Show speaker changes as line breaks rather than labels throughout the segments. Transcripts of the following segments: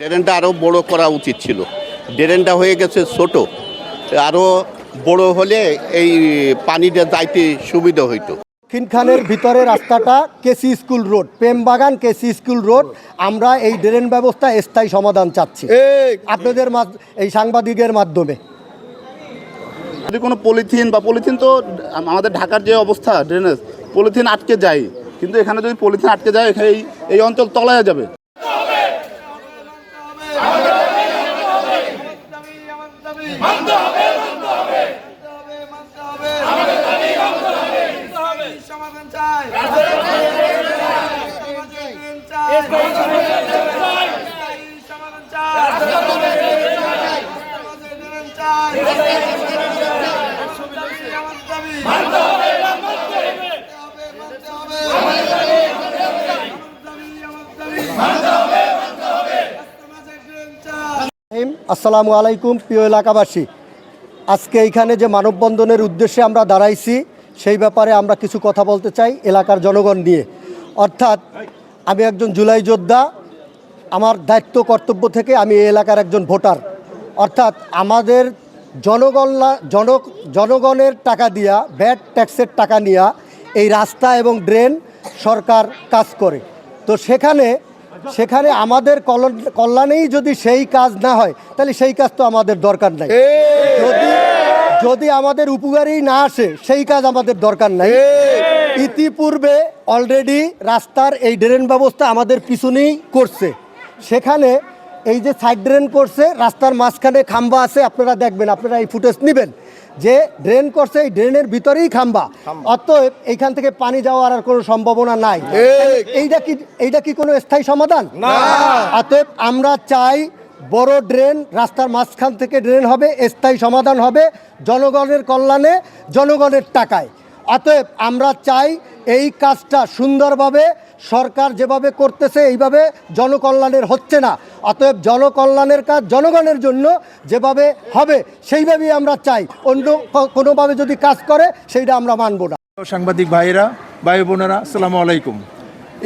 ড্রেনটা আরও বড় করা উচিত ছিল। ড্রেনটা হয়ে গেছে ছোট। আরও বড় হলে এই পানিটা যাইতে সুবিধা হইতো।
খিনখানের ভিতরে রাস্তাটা KC school road Prembagan KC school road আমরা এই ড্রেন ব্যবস্থা স্থায়ী সমাধান চাচ্ছি। আপনাদের এই সাংবাদিকের মাধ্যমে।
যদি কোনো পলিথিন বা পলিথিন তো আমাদের ঢাকার যে অবস্থা ড্রেনেজ পলিথিন আটকে যায়। কিন্তু এখানে যদি পলিথিন আটকে যায় এখানে এই- এই অঞ্চল তলায় যাবে।
আসসালামু আলাইকুম প্রিয় এলাকাবাসী। আজকে এইখানে যে মানববন্ধনের উদ্দেশ্যে আমরা দাঁড়াইছি সেই ব্যাপারে আমরা কিছু কথা বলতে চাই এলাকার জনগণ নিয়ে। অর্থাৎ আমি একজন জুলাই যোদ্ধা আমার দায়িত্ব কর্তব্য থেকে আমি এই এলাকার একজন ভোটার। অর্থাৎ আমাদের জনগণলা জন জনগণের টাকা দিয়া ভ্যাট ট্যাক্সের টাকা নিয়া এই রাস্তা এবং ড্রেন সরকার কাজ করে। তো সেখানে সেখানে আমাদের কল্যাণ- কল্যাণেই যদি সেই কাজ না হয় তাহলে সেই কাজ তো আমাদের দরকার নাই। যদি যদি আমাদের উপকারেই না আসে সেই কাজ আমাদের দরকার নাই। ইতিপূর্বে অলরেডি রাস্তার এই ড্রেন ব্যবস্থা আমাদের পিছনেই করছে। সেখানে এই যে সাইড ড্রেন করছে রাস্তার মাঝখানে খাম্বা আছে আপনারা দেখবেন আপনারা এই ফুটেজ নেবেন। যে ড্রেন করছে এই ড্রেনের ভিতরেই খাম্বা। অতএব এইখান থেকে পানি যাওয়ার আর কোনো সম্ভাবনা নাই। এইটা কি এইটা কি কোনো স্থায়ী সমাধান? না। অতএব আমরা চাই বড় ড্রেন, রাস্তার মাঝখান থেকে ড্রেন হবে, স্থায়ী সমাধান হবে জনগণের কল্যাণে, জনগণের টাকায়। অতএব আমরা চাই এই কাজটা সুন্দরভাবে সরকার যেভাবে করতেছে, এইভাবে জনকল্যাণের হচ্ছে না। অতএব জনকল্যাণের কাজ জনগণের জন্য যেভাবে হবে, সেইভাবেই আমরা চাই। অন্য কোনোভাবে যদি কাজ করে, সেইটা আমরা মানব না।
সাংবাদিক ভাইয়েরা, ভাই বোনেরা, আসসালামু আলাইকুম।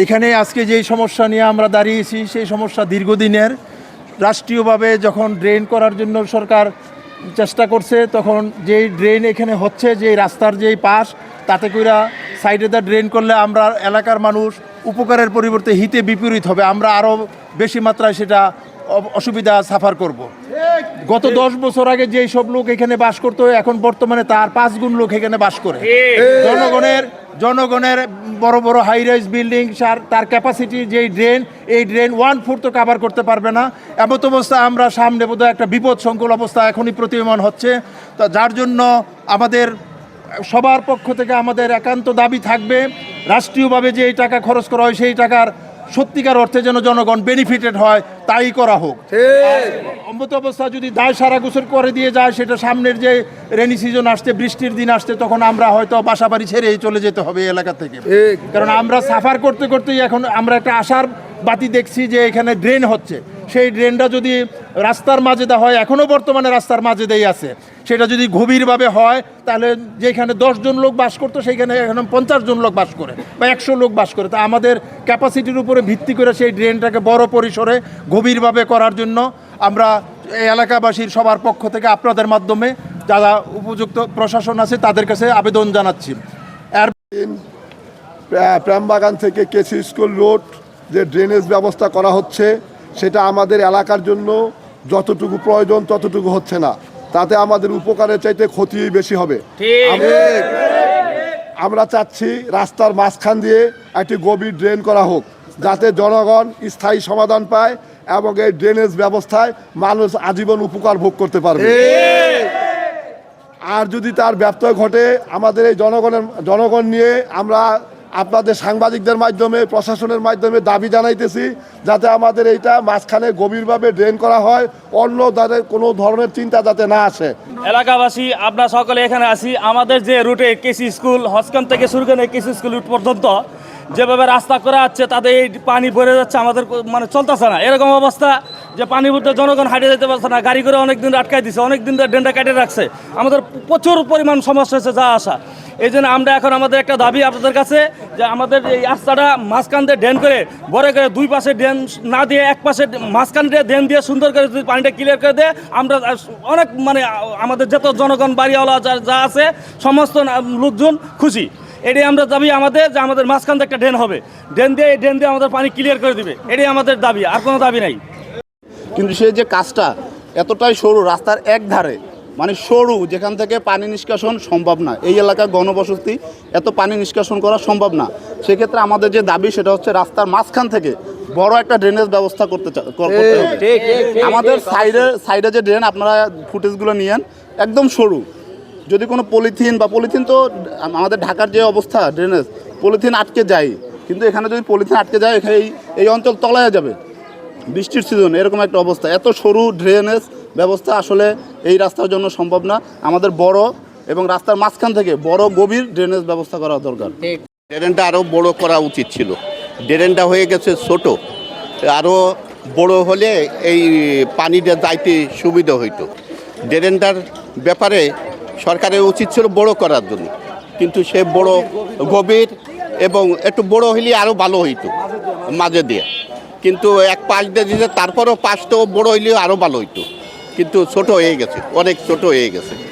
এখানে আজকে যেই সমস্যা নিয়ে আমরা দাঁড়িয়েছি, সেই সমস্যা দীর্ঘদিনের। রাষ্ট্রীয়ভাবে যখন ড্রেন করার জন্য সরকার চেষ্টা করছে, তখন যেই ড্রেন এখানে হচ্ছে যে রাস্তার যেই পাশ, তাতে কইরা সাইডে দা ড্রেন করলে আমরা এলাকার মানুষ উপকারের পরিবর্তে হিতে বিপরীত হবে আমরা আরও বেশি মাত্রায় সেটা অসুবিধা সাফার করব। গত দশ বছর আগে যেই সব লোক এখানে বাস করতো এখন বর্তমানে তার পাঁচ গুণ লোক এখানে বাস করে। জনগণের জনগণের বড় বড় হাই রাইজ বিল্ডিং তার ক্যাপাসিটি যেই ড্রেন এই ড্রেন ওয়ান ফোর তো কাভার করতে পারবে না। এমত অবস্থা আমরা সামনে বোধহয় একটা বিপদ সংকুল অবস্থা এখনই প্রতীয়মান হচ্ছে। তা যার জন্য আমাদের সবার পক্ষ থেকে আমাদের একান্ত দাবি থাকবে রাষ্ট্রীয়ভাবে যে এই টাকা খরচ করা হয় সেই টাকার সত্যিকার অর্থে যেন জনগণ বেনিফিটেড হয় তাই করা হোক। অমৃত অবস্থা যদি দায় সারা গোসল করে দিয়ে যায় সেটা সামনের যে রেনি সিজন আসতে বৃষ্টির দিন আসতে তখন আমরা হয়তো বাসা বাড়ি ছেড়েই চলে যেতে হবে এলাকা থেকে। কারণ আমরা সাফার করতে করতেই এখন আমরা একটা আশার বাতি দেখছি যে এখানে ড্রেন হচ্ছে। সেই ড্রেনটা যদি রাস্তার মাঝে দেওয়া হয় এখনও বর্তমানে রাস্তার মাঝে দেই আছে। সেটা যদি গভীরভাবে হয়, তাহলে যেখানে জন লোক বাস করতো, সেইখানে এখন পঞ্চাশ জন লোক বাস করে বা একশো লোক বাস করে। তা আমাদের ক্যাপাসিটির উপরে ভিত্তি করে সেই ড্রেনটাকে বড় পরিসরে গভীরভাবে করার জন্য আমরা এলাকাবাসীর সবার পক্ষ থেকে আপনাদের মাধ্যমে যারা উপযুক্ত প্রশাসন আছে, তাদের কাছে আবেদন জানাচ্ছি। এর
প্রা- প্রেমবাগান থেকে কেসি স্কুল রোড যে ড্রেনেজ ব্যবস্থা করা হচ্ছে সেটা আমাদের এলাকার জন্য যতটুকু প্রয়োজন ততটুকু হচ্ছে না। তাতে আমাদের উপকারের চাইতে ক্ষতিই বেশি হবে। আমরা চাচ্ছি রাস্তার মাঝখান দিয়ে একটি গভীর ড্রেন করা হোক যাতে জনগণ স্থায়ী সমাধান পায় এবং এই ড্রেনেজ ব্যবস্থায় মানুষ আজীবন উপকার ভোগ করতে পারবে। আর যদি তার ব্যত্যয় ঘটে আমাদের এই জনগণের জনগণ নিয়ে আমরা আপনাদের সাংবাদিকদের মাধ্যমে, প্রশাসনের মাধ্যমে দাবি জানাইতেছি যাতে আমাদের এইটা মাঝখানে গভীরভাবে ড্রেন করা হয়, অন্য যাতে কোনো ধরনের চিন্তা যাতে না আসে।
এলাকাবাসী, আমরা সকলে এখানে আসি আমাদের যে রুটে কেসি স্কুল, হসকান থেকে শুরু করে কেসি স্কুল রুট পর্যন্ত যেভাবে রাস্তা করা হচ্ছে, তাতে এই পানি ভরে যাচ্ছে, আমাদের মানে চলতেছে না। এরকম অবস্থা যে পানির মধ্যে জনগণ হারিয়ে যেতে পারছে না, গাড়ি করে অনেক দিন আটকাই দিছে অনেক দিন ধরে ডেন্ডা কাটে রাখছে। আমাদের প্রচুর পরিমাণ সমস্যা হয়েছে যা আসা। এই জন্য আমরা এখন আমাদের একটা দাবি আপনাদের কাছে যে আমাদের এই রাস্তাটা মাঝখান দিয়ে ড্রেন করে, বড় করে দুই পাশে ড্রেন না দিয়ে এক পাশে মাঝখান দিয়ে ড্রেন দিয়ে সুন্দর করে যদি পানিটা ক্লিয়ার করে দেয়, আমরা অনেক মানে আমাদের যত জনগণ, বাড়িওয়ালা যা আছে, সমস্ত লোকজন খুশি। এটাই আমরা দাবি আমাদের যে আমাদের মাঝখান দিয়ে একটা ড্রেন হবে। ড্রেন দিয়ে এই ড্রেন দিয়ে আমাদের পানি ক্লিয়ার করে দিবে। এটাই আমাদের দাবি, আর কোনো দাবি নাই।
কিন্তু সে যে কাজটা এতটাই সরু রাস্তার এক ধারে মানে সরু যেখান থেকে পানি নিষ্কাশন সম্ভব না। এই এলাকার গণবসতি এত পানি নিষ্কাশন করা সম্ভব না। সেক্ষেত্রে আমাদের যে দাবি সেটা হচ্ছে রাস্তার মাঝখান থেকে বড় একটা ড্রেনেজ ব্যবস্থা করতে আমাদের সাইডে সাইডে যে ড্রেন আপনারা ফুটেজগুলো নিয়েন একদম সরু। যদি কোনো পলিথিন বা পলিথিন তো আমাদের ঢাকার যে অবস্থা ড্রেনেজ পলিথিন আটকে যায়। কিন্তু এখানে যদি পলিথিন আটকে যায় এখানে এই এই অঞ্চল তলায় যাবে। বৃষ্টির সিজন এরকম একটা অবস্থা। এত সরু ড্রেনেজ ব্যবস্থা আসলে এই রাস্তার জন্য সম্ভব না। আমাদের বড় এবং রাস্তার মাঝখান থেকে বড় গভীর ড্রেনেজ ব্যবস্থা করা দরকার।
ড্রেনটা আরও বড় করা উচিত ছিল। ড্রেনটা হয়ে গেছে ছোট। আরও বড় হলে এই পানিটা যাইতে সুবিধা হইতো। ড্রেনটার ব্যাপারে সরকারের উচিত ছিল বড় করার জন্য। কিন্তু সে বড় গভীর এবং একটু বড় হইলে আরও ভালো হইতো মাঝে দিয়ে। কিন্তু এক পাশ দিয়ে দিতে তারপরেও পাশটাও বড় হইলেও আরও ভালো হইতো। কিন্তু ছোট হয়ে গেছে, অনেক ছোট হয়ে গেছে।